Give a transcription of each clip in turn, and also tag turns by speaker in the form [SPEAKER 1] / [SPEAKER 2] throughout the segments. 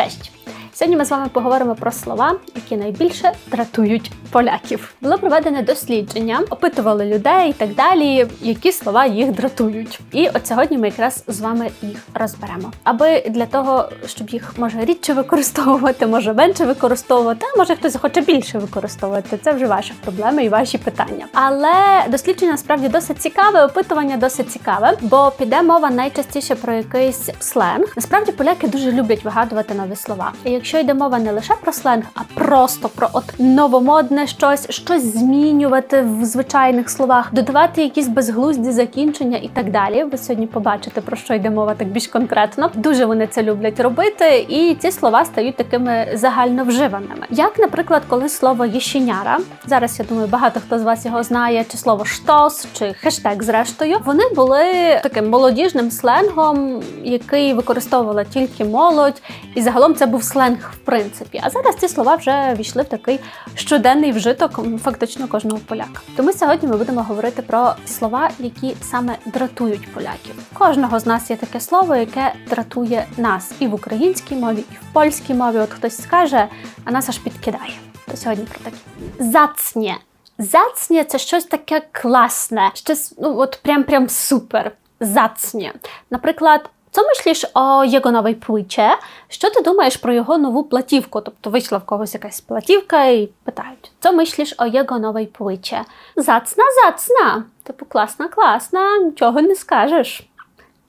[SPEAKER 1] Cześć! Сьогодні ми з вами поговоримо про слова, які найбільше дратують поляків. Було проведене дослідження, опитували людей і так далі, які слова їх дратують. І от сьогодні ми якраз з вами їх розберемо. Аби для того, щоб їх може рідше використовувати, може менше використовувати, а може хтось захоче більше використовувати. Це вже ваші проблеми і ваші питання. Але дослідження насправді досить цікаве, опитування досить цікаве, бо піде мова найчастіше про якийсь сленг. Насправді поляки дуже люблять вигадувати нові слова. І якщо йде мова не лише про сленг, а просто про от новомодне щось, щось змінювати в звичайних словах, додавати якісь безглузді закінчення і так далі. Ви сьогодні побачите про що йде мова так більш конкретно. Дуже вони це люблять робити, і ці слова стають такими загальновживаними. Як, наприклад, коли слово єщеняра, зараз я думаю, багато хто з вас його знає, чи слово штос, чи хештег, зрештою, вони були таким молодіжним сленгом, який використовувала тільки молодь, і загалом це був сленг в принципі. А зараз ці слова вже війшли в такий щоденний вжиток фактично кожного поляка. Тому сьогодні ми будемо говорити про слова, які саме дратують поляків. Кожного з нас є таке слово, яке дратує нас і в українській мові, і в польській мові. От хтось скаже, а нас аж підкидає. То сьогодні про таке. Зацнє. Зацнє це щось таке класне, щось ну от прям прям супер. Zacnie. Наприклад, co myślisz o jego nowej płycie? Що ти думаєш про його нову платівку? Тобто вийшла в когось якась платівка і питають: Co myślisz o jego nowej płycie? Zacna, zacna. Типу, класна, класна, нічого не скажеш.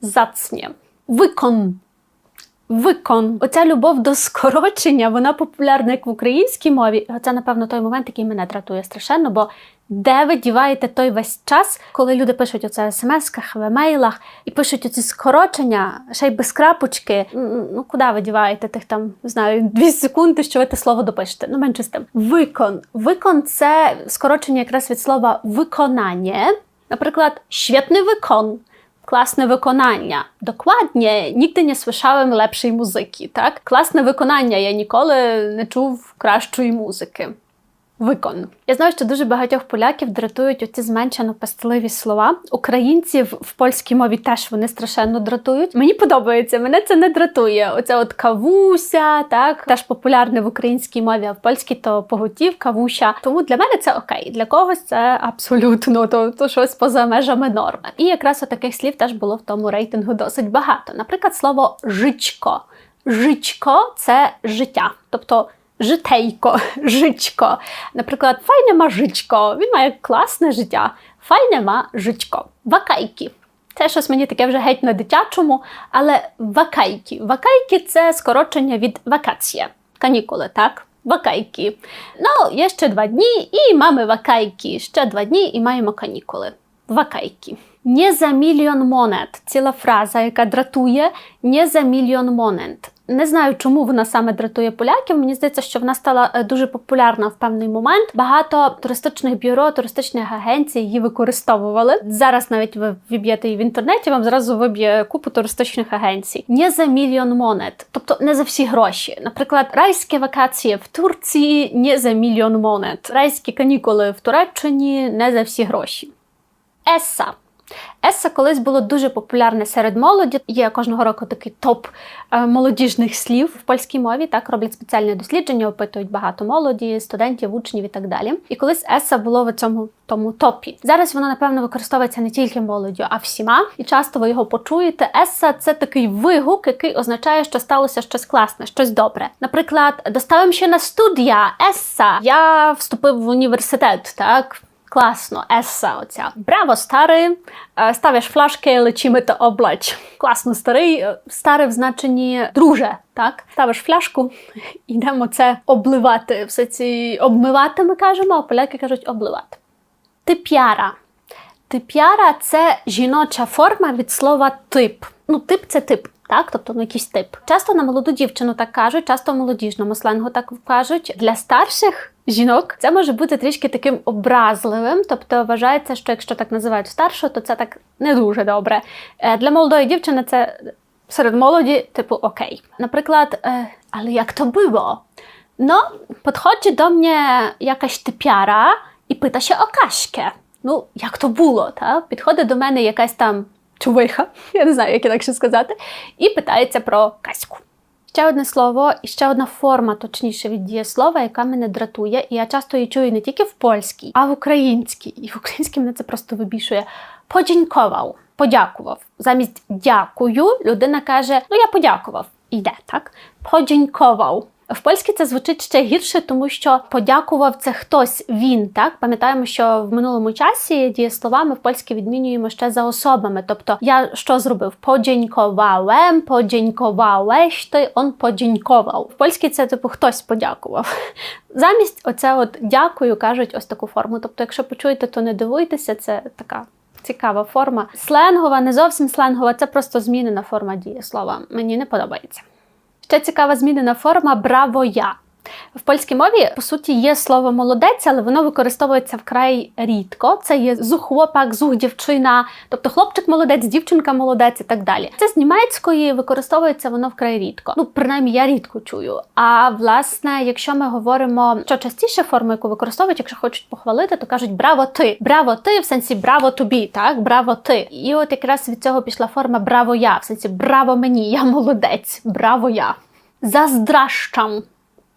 [SPEAKER 1] Зацнє. Викон. Викон. Оця любов до скорочення, вона популярна як в українській мові. І Це, напевно, той момент, який мене дратує страшенно, бо де ви діваєте той весь час, коли люди пишуть оце в смс-ках, в емейлах і пишуть оці скорочення, ще й без крапочки. Ну, куди ви діваєте тих там, не знаю, дві секунди, що ви те слово допишете? Ну, менше з тим. Викон. Викон це скорочення якраз від слова виконання. Наприклад, świetny wykon. Класне виконання. Докладnie, nigdy nie słyszałem lepszej muzyki, так? Класне виконання. Я ніколи не чув кращої музики. Викон. Я знаю, що дуже багатьох поляків дратують оці зменшено пестливі слова. Українців в польській мові теж вони страшенно дратують. Мені подобається, мене це не дратує. Оця от кавуся, так теж популярне в українській мові, а в польській то поготів, кавуся. Тому для мене це окей. Для когось це абсолютно то, то щось поза межами норми. І якраз таких слів теж було в тому рейтингу досить багато. Наприклад, слово жичко. Жичко це життя, тобто. Житейко, жичко. Наприклад, файне ма жичко. Він має класне життя. Файне ма жичко. Вакайки. Це щось мені таке вже геть на дитячому, але вакайки. Вакайки це скорочення від вакація. Канікули, так? Вакайки. Ну, є ще два дні, і маємо вакайки. Ще два дні і маємо канікули. Вакайки. Nie za milion monet. Ціла фраза, яка дратує не за мільйон монет. Не знаю, чому вона саме дратує поляків. Мені здається, що вона стала е, дуже популярна в певний момент. Багато туристичних бюро, туристичних агенцій її використовували. Зараз навіть ви віб'єте її в інтернеті, вам зразу виб'є купу туристичних агенцій. Не за мільйон монет, тобто не за всі гроші. Наприклад, райські вакації в Турції не за мільйон монет. Райські канікули в Туреччині не за всі гроші. Еса. Еса колись було дуже популярне серед молоді. Є кожного року такий топ е, молодіжних слів в польській мові. Так роблять спеціальне дослідження, опитують багато молоді, студентів, учнів і так далі. І колись еса було в цьому тому топі. Зараз воно напевно використовується не тільки молоддю, а всіма. І часто ви його почуєте. Еса це такий вигук, який означає, що сталося щось класне, щось добре. Наприклад, доставим ще на студія еса. Я вступив в університет, так. Класно, еса оця. Браво, старий! Е, Ставиш флажки, лечимо то облач. Класно, старий. Е, Старий в значенні друже, так? Ставиш фляжку, йдемо це обливати. Все ці обмивати ми кажемо, а поляки кажуть обливати. Тип'яра. Тип'яра це жіноча форма від слова тип. Ну, тип це тип. Так, тобто ну, якийсь тип. Часто на молоду дівчину так кажуть, часто в молодіжному сленгу так кажуть. Для старших жінок це може бути трішки таким образливим. Тобто вважається, що якщо так називають старшу, то це так не дуже добре. Е, Для молодої дівчини це серед молоді, типу, окей. Наприклад, е, але як то було? No, podchodzi do mnie jakaś typiara і ще о Кашке. Ну, як то було, та? Підходить до мене якась там чувиха, я не знаю, як інакше сказати, і питається про Каську. Ще одне слово і ще одна форма, точніше, від дієслова, яка мене дратує. І я часто її чую не тільки в польській, а в українській. І в українській мене це просто вибішує. Подіньковав, подякував. Замість дякую людина каже: Ну, я подякував. Іде так. Подякував. В польській це звучить ще гірше, тому що подякував це хтось він. Так пам'ятаємо, що в минулому часі дієсловами в польській відмінюємо ще за особами. Тобто я що зробив? Подякувałem, подякувałeś ти, он подякував. В польській це типу хтось подякував. Замість оце от дякую кажуть ось таку форму. Тобто, якщо почуєте, то не дивуйтеся, це така. Цікава форма. Сленгова, не зовсім сленгова, це просто змінена форма дієслова. Мені не подобається. Ще цікава змінена форма браво я. В польській мові, по суті, є слово молодець, але воно використовується вкрай рідко. Це є зух хлопак, зух дівчина, тобто хлопчик молодець, дівчинка молодець і так далі. Це з німецької використовується воно вкрай рідко. Ну, принаймні, я рідко чую. А власне, якщо ми говоримо, що частіше форму, яку використовують, якщо хочуть похвалити, то кажуть браво ти! Браво ти в сенсі браво тобі, так? Браво ти. І от якраз від цього пішла форма браво я, в сенсі браво мені, я молодець, браво я. Заздращам.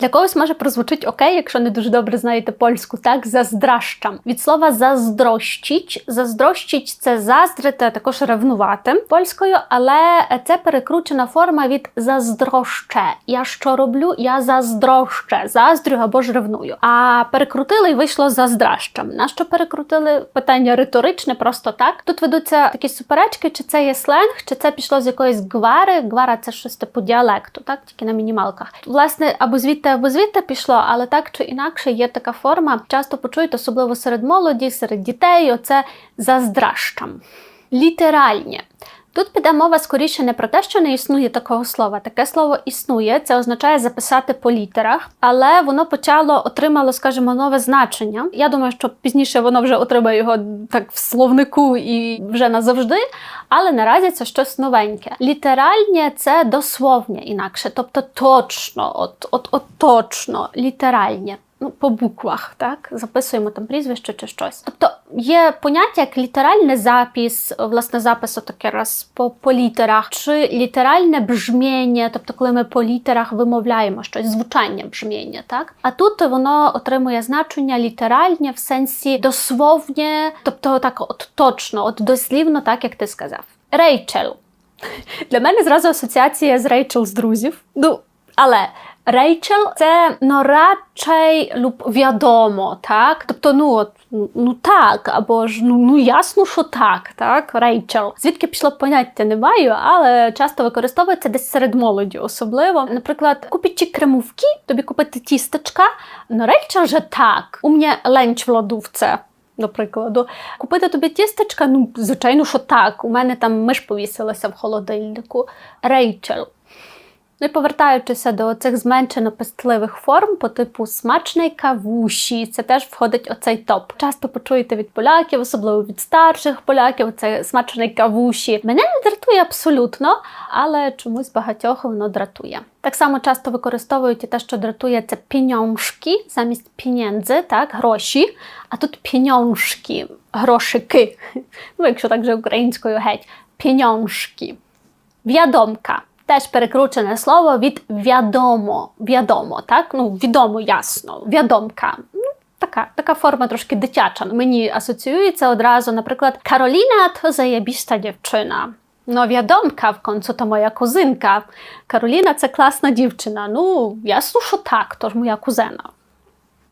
[SPEAKER 1] Для когось може прозвучить окей, якщо не дуже добре знаєте польську, так заздращам. Від слова заздрощіч. Заздрощіч це заздрити, а також ревнувати польською, але це перекручена форма від заздроще. Я що роблю? Я заздроще, заздрю або ж ревную. А перекрутили і вийшло заздращам. На що перекрутили? Питання риторичне, просто так. Тут ведуться такі суперечки, чи це є сленг, чи це пішло з якоїсь гвари. Гвара це щось типу діалекту, так тільки на мінімалках. Власне, або звідти звідти або звідти пішло, але так чи інакше є така форма. Часто почують, особливо серед молоді, серед дітей, оце заздращам. Літеральні. Тут піде мова скоріше не про те, що не існує такого слова. Таке слово існує, це означає записати по літерах, але воно почало отримало, скажімо, нове значення. Я думаю, що пізніше воно вже отримає його так в словнику і вже назавжди. Але наразі це щось новеньке. Літеральне це дословне інакше, тобто точно, от, от, от точно, літеральне ну, по буквах, так, записуємо там прізвище чи щось. Тобто є поняття як літеральний запис, власне, запис таке раз по, по літерах, чи літеральне бжміння, тобто, коли ми по літерах вимовляємо щось, звучання бжміння, так? А тут воно отримує значення літеральне в сенсі дословне, тобто так, от точно, от дослівно, так як ти сказав. Рейчел. Для мене зразу асоціація з Рейчел з друзів. Ну, але Рейчел це ну радчей люб відомо, так? Тобто, ну от ну так, або ж ну ну ясно, що так, так, Рейчел. Звідки пішло поняття не маю, але часто використовується десь серед молоді, особливо. Наприклад, купіть кремовки, тобі купити тістечка, ну Рейчел же так. У мене ленч в лодувце. До прикладу, купити тобі тістечка, ну, звичайно, що так. У мене там миш повісилася в холодильнику. Рейчел. Ну і повертаючися до цих зменшено пестливих форм по типу смачний кавуші, це теж входить оцей топ. Часто почуєте від поляків, особливо від старших поляків, це смачний кавуші. Мене не дратує абсолютно, але чомусь багатьох воно дратує. Так само часто використовують і те, що дратує, це піньоншки замість пінєндзи, так, гроші. А тут піньоншки, грошики. Ну, якщо так вже українською геть, піньоншки. В'ядомка. Теж перекручене слово від відомо, відомо, так? Ну, відомо, ясно, відомка. Ну, така така форма трошки дитяча. Мені асоціюється одразу, наприклад, Кароліна то заєбіста дівчина. Ну, відомка в концу то моя кузинка. Кароліна це класна дівчина. Ну, ясно, що так, то ж моя кузена.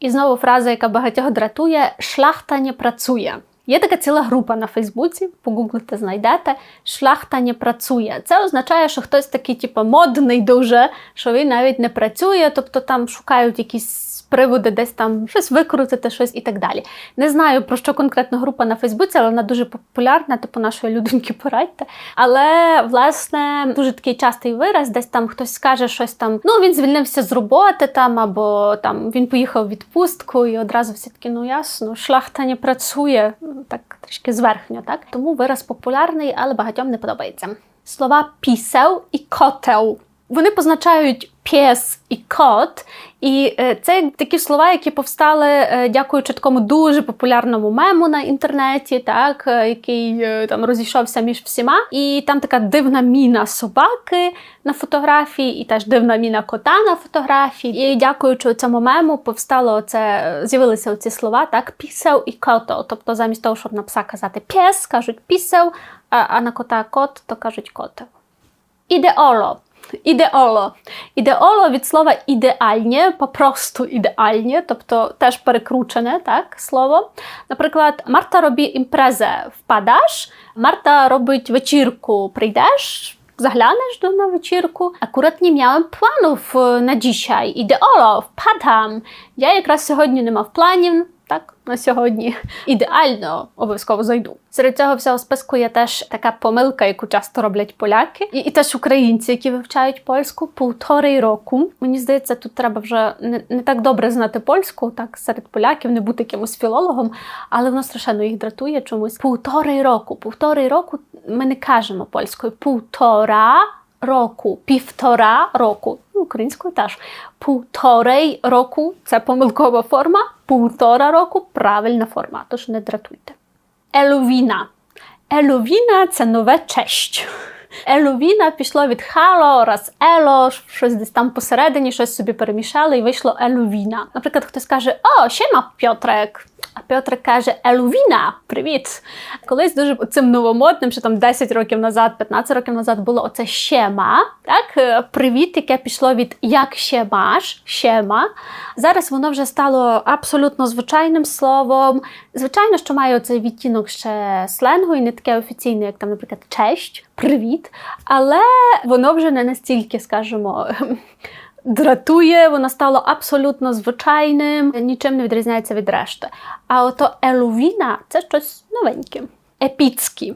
[SPEAKER 1] І знову фраза, яка багатьох дратує: шлахта не працює. Є така ціла група на Фейсбуці, погуглите, знайдете. Шляхта не працює. Це означає, що хтось такий, типу, модний дуже, що він навіть не працює, тобто там шукають якісь приводи, десь там щось викрутити, щось і так далі. Не знаю про що конкретно група на Фейсбуці, але вона дуже популярна, типу нашої людинки порадьте. Але власне дуже такий частий вираз, десь там хтось скаже щось там. Ну він звільнився з роботи там, або там він поїхав в відпустку, і одразу все таки, ну ясно, шлахта не працює так трішки зверхньо, так тому вираз популярний, але багатьом не подобається. Слова пісел і котел. Вони позначають піс і кот. І е, це такі слова, які повстали, е, дякуючи такому дуже популярному мему на інтернеті, так, е, який там розійшовся між всіма. І там така дивна міна собаки на фотографії, і теж дивна міна кота на фотографії. І дякуючи цьому мему, повстало оце, з'явилися оці слова, так, пісев і кото. Тобто, замість того, щоб на пса казати піс, кажуть пісев, а на кота кот, то кажуть коте. Ідеоло. Ідеоло. Ідеоло від слова ідеальне, попросту ідеальне, тобто теж перекручене так, слово. Наприклад, Марта робить імпрезе, впадаш, Марта робить вечірку, прийдеш. Do na вечірку. Akurat nie miałem planów na dzisiaj. Ideolo, wpadam. Я якраз сьогодні не мав планів, так, на сьогодні. Ідеально обов'язково зайду. Серед цього всього списку є теж така помилка, яку часто роблять поляки, і, і теж українці, які вивчають польську півтори року. Мені здається, тут треба вже не, не так добре знати польську, так серед поляків, не бути якимось філологом, але воно страшенно їх дратує чомусь. Півтори року. Півтори року ми не кажемо польською. Півтора року, півтора року, українською теж півторей року це помилкова форма, півтора року правильна форма, тож не дратуйте. Еловіна. Еловіна це нове честь. Еловіна пішло від хало, раз ело, щось десь там посередині, щось собі перемішали і вийшло еловіна. Наприклад, хтось каже: О, ще ма Пьотрек. А Петр каже: Елувіна, привіт! Колись дуже цим новомодним, що там 10 років назад, 15 років назад було оце щема. Так, е, привіт, яке пішло від як ще маш, щема. Зараз воно вже стало абсолютно звичайним словом. Звичайно, що має оцей відтінок ще сленгу і не таке офіційне, як там, наприклад, честь, привіт. Але воно вже не настільки, скажімо, дратує, воно стало абсолютно звичайним, нічим не відрізняється від решти. А ото елувіна це щось новеньке. Епіцький.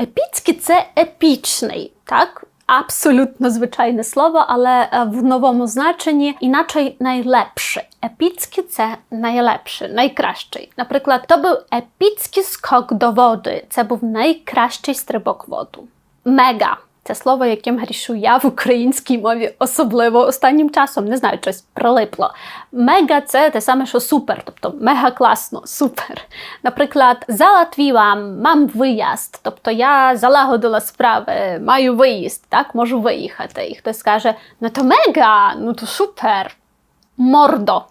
[SPEAKER 1] Епіцький це епічний, так? Абсолютно звичайне слово, але е, в новому значенні іначе найлепший. Епіцький це найлепший, найкращий. Наприклад, то був епіцький скок до води. Це був найкращий стрибок воду. Мега. Це слово, яким грішу я в українській мові, особливо останнім часом, не знаю, щось прилипло. Мега це те саме, що супер, тобто мега класно, супер. Наприклад, залатвіла, мам виїзд, тобто я залагодила справи, маю виїзд, так, можу виїхати. І хтось скаже, ну то мега, ну то супер. Мордо.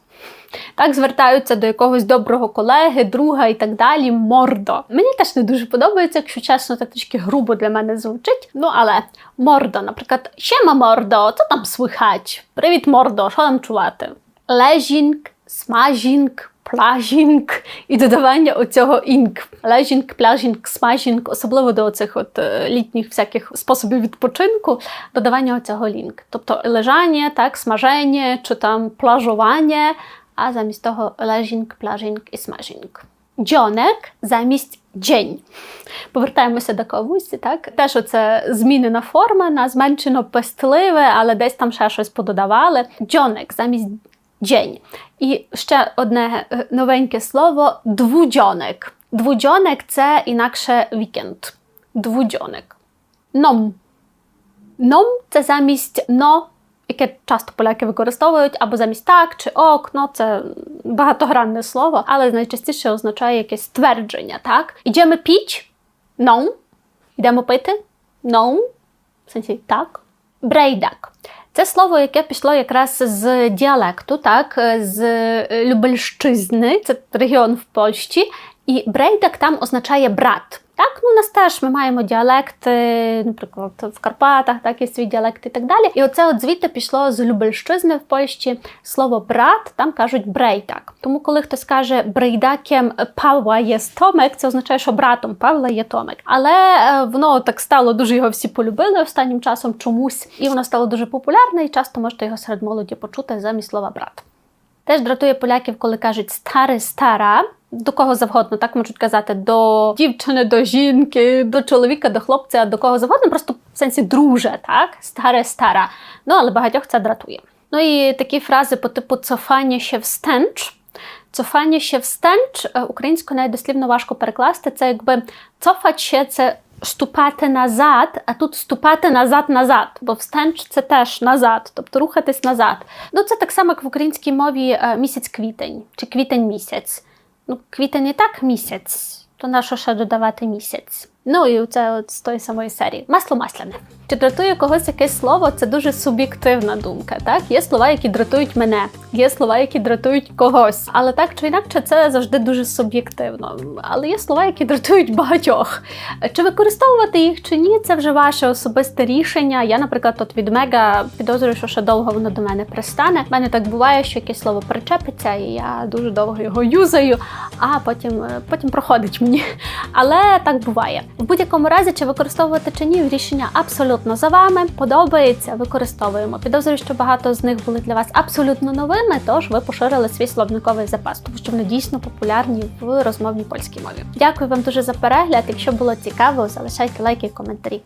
[SPEAKER 1] Так звертаються до якогось доброго колеги, друга і так далі. Мордо. Мені теж не дуже подобається, якщо чесно, так трішки грубо для мене звучить. Ну, але мордо, наприклад, щема мордо, co там свихать? Привіт, мордо, що там чувати? Лежінг, смажінг, плажінг і додавання оцього інг. Лежінг, пляжінг, смажінг, особливо до оцих от е, літніх всяких способів відпочинку, додавання оцього лінг. Тобто лежання, так, смаження чи там плажування а замість того лежінг, пляжінг і смажінг. Джонек замість день. Повертаємося до кавусі, так? Теж оце змінена форма, на зменшено пестливе, але десь там ще щось пододавали. Джонек замість день. І ще одне новеньке слово двудзьонек. Двудзьонек – це інакше вікенд. Двудзьонек. Ном. Ном це замість но яке часто поляки використовують або замість так чи ок, ну це багатогранне слово, але найчастіше означає якесь твердження. так? Ідемо піч? No. Йдемо пити? No. В сенсі так. Брейдак. Це слово, яке пішло якраз з діалекту, так, з Любельщизни, це регіон в Польщі, і брейдак там означає брат. Так, ну у нас теж ми маємо діалекти, наприклад, в Карпатах, так і свій діалект і так далі. І оце от звідти пішло з Любельщизни в Польщі слово брат, там кажуть брейдак. Тому, коли хтось каже брейдакем Павла є Томик, це означає, що братом Павла є Томик. Але е, воно так стало дуже його всі полюбили останнім часом чомусь, і воно стало дуже популярне, і часто можете його серед молоді почути замість слова брат. Теж дратує поляків, коли кажуть старий стара до кого завгодно, так можуть казати, до дівчини, до жінки, до чоловіка, до хлопця, до кого завгодно, просто в сенсі друже, так, старе, стара. Ну, але багатьох це дратує. Ну і такі фрази по типу цофання ще встенч. Цофання ще встенч, е, українською навіть дослівно важко перекласти. Це якби цофать ще це ступати назад, а тут ступати назад-назад, бо встенч це теж назад, тобто рухатись назад. Ну це так само, як в українській мові е, місяць-квітень чи квітень-місяць. Ну, квітень і так місяць, то на що ще додавати місяць? Ну і це от з тої самої серії. Масло масляне. Чи дратує когось якесь слово? Це дуже суб'єктивна думка. Так, є слова, які дратують мене, є слова, які дратують когось. Але так чи інакше, це завжди дуже суб'єктивно. Але є слова, які дратують багатьох. Чи використовувати їх чи ні, це вже ваше особисте рішення. Я, наприклад, от від мега підозрюю, що ще довго воно до мене пристане. У мене так буває, що якесь слово причепиться, і я дуже довго його юзаю, а потім, е, потім проходить мені. Але так буває. В будь-якому разі, чи використовувати чи ні, рішення абсолютно за вами. Подобається, використовуємо. Підозрюю, що багато з них були для вас абсолютно новими, тож ви поширили свій словниковий запас, тому що вони дійсно популярні в розмовній польській мові. Дякую вам дуже за перегляд. Якщо було цікаво, залишайте лайки і коментарі.